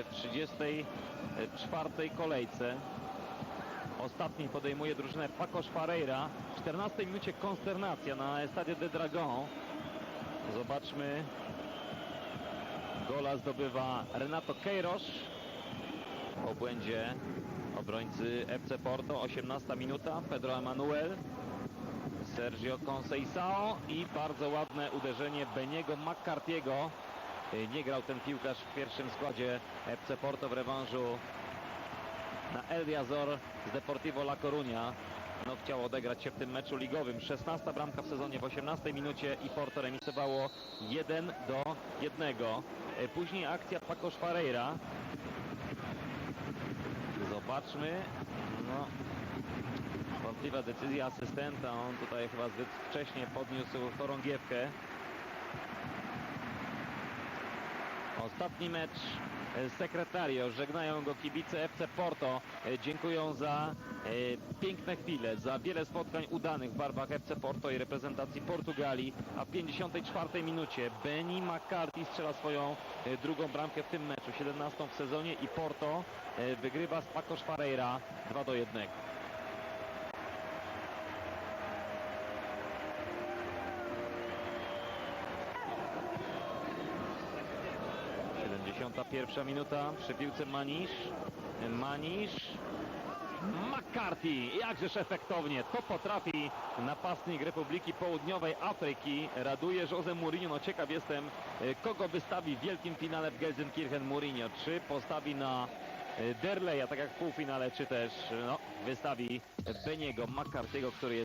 w 34 kolejce. Ostatni podejmuje drużynę Paco Ferreira. W 14 minucie konsternacja na Estadio de Dragon. Zobaczmy. Gola zdobywa Renato Queiroz. Po błędzie obrońcy FC Porto. 18 minuta. Pedro Emanuel. Sergio Conceição i bardzo ładne uderzenie Beniego McCarthy'ego. Y, Nie grał ten piłkarz w pierwszym składzie FC Porto w rewanżu na El Riazor z Deportivo La Coruña. No, chciał odegrać się w tym meczu ligowym. 16 bramka w sezonie w 18 minucie i Porto remisowało 1 do 1. Y, Później akcja Paco Ferreira. Zobaczmy. No, Wątpliwa decyzja asystenta. On tutaj chyba zbyt wcześnie podniósł chorągiewkę. Ostatni mecz e, Sekretario. Żegnają go kibice FC Porto. E, Dziękują za e, piękne chwile, za wiele spotkań udanych w barwach FC Porto i reprezentacji Portugalii. A w 54 minucie Benny McCarthy strzela swoją drugą bramkę w tym meczu, 17 w sezonie i Porto wygrywa z Paco Ferreira 2 do 1. 71 minuta przy piłce Manisz. Manisz. McCarthy, jakżeż efektownie, to potrafi napastnik Republiki Południowej Afryki. Raduje Jose Mourinho, no ciekaw jestem, e, kogo wystawi w wielkim finale w Gelsenkirchen Mourinho. Czy postawi na e, Derleya, tak jak w półfinale, czy też no, wystawi Beniego McCarthy'ego, który jest